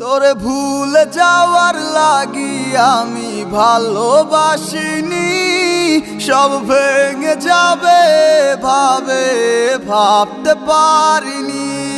তোরে ভুলে যাওয়ার লাগি আমি ভালোবাসিনি। সব ভেঙে যাবে ভাবে ভাবতে পারিনি।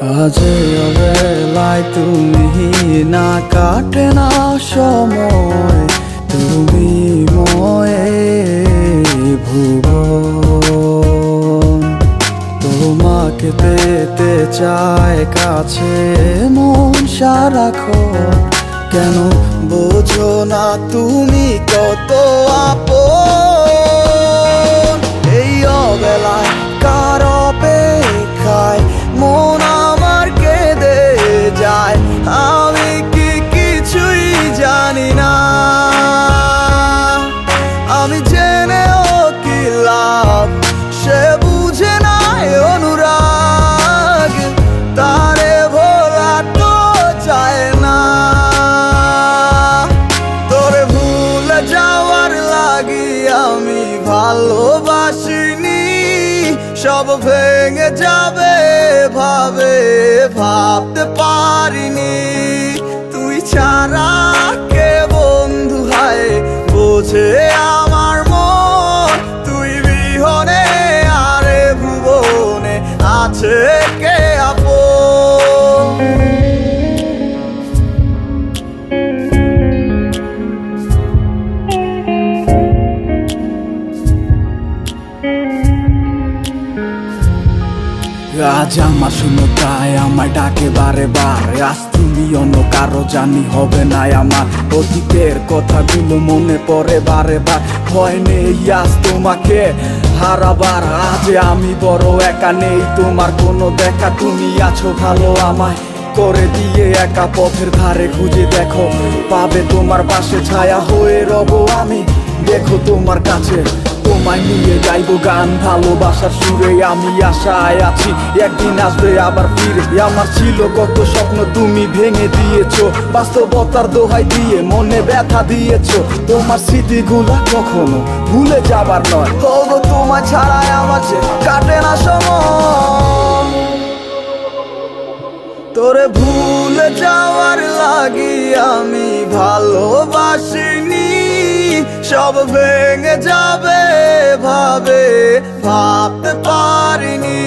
আজ অবেলায় তুমি না কাটে না সময়, তুমি ময়ে ভুবন। তোমাকে পেতে চায় কাছে মন সারাক্ষণ। কেন বোঝো না তুমি কত আপন? ভালোবাসিনি, সব ভেঙে যাবে ভাবে, ভাবতে পারিনি। তুই ছাড়া কে বন্ধু হয়, বোঝে আমার মন। তুই বিহনে, আরে ভুবনে আছে আজ আমার শুনো তাই আমার ডাকে বারে বার। আজ তুমি অন্য কারও জানি হবে না আমার। অতীতের কথাগুলো মনে পড়ে বারে বার। ভয় নেই আজ তোমাকে হারাবার। আজ আমি বড় একা নেই, তোমার কোনো দেখা। তুমি আছো ভালো আমায় করে দিয়ে একা পথের ধারে খুঁজে দেখো। পাবে তোমার পাশে ছায়া হয়ে রব আমি। দেখো তোমার কাছে। তোমায় নিয়ে গাইবো গান, ভালোবাসার সুরে আমি আশায় আছি। একদিন আসবে আবার ফিরে। আমার ছিল কত স্বপ্ন তুমি ভেঙে দিয়েছ। বাস্তবতার দোহাই দিয়ে মনে ব্যথা দিয়েছ। তোমার স্মৃতিগুলা কখনো ভুলে যাবার নয়। তবু তোমায় ছাড়াই আমার যে কাটে না সময়। তোরে ভুলে যাওয়ার লাগি আমি ভালোবাসিনি সব ভেঙে যাবে, ভাবে, ভাবতে পারিনি।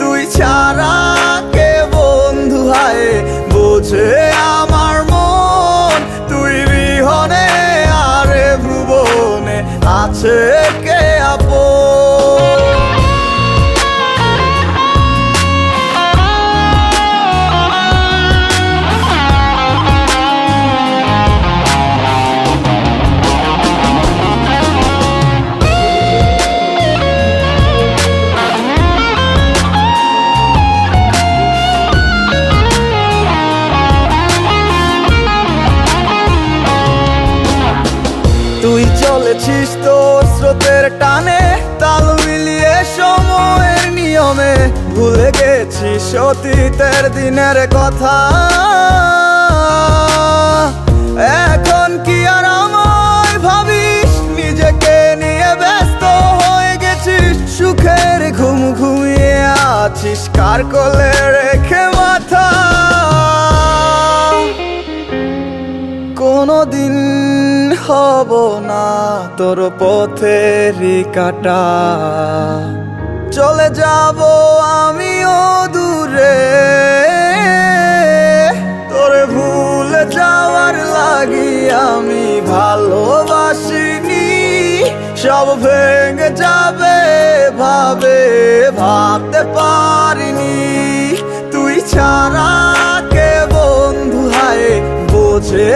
তুই ছাড়া কে বন্ধু হয়, বোঝে আমার মন। তুই বিহনে আরে ভুবনে আছে চলেছিস তোর স্রোতের টানে তাল মিলিয়ে সময়ের নিয়মে ভুলে গেছিস অতীতের দিনের কথা। এখন কি আর আমায় ভাবিস? নিজেকে নিয়ে ব্যস্ত হয়ে গেছিস। সুখের ঘুম ঘুমিয়ে আছিস। কার কোলে রেখে মাথা কোনদিন হব না তোর পথেরই কাটা। চলে যাব আমিও দূরে। তোরে ভুল যাওয়ার লাগি আমি ভালোবাসিনি। সব ভেঙে যাবে, ভাবে, ভাবতে পারিনি। তুই ছাড়া কে বন্ধু হায়, বোঝে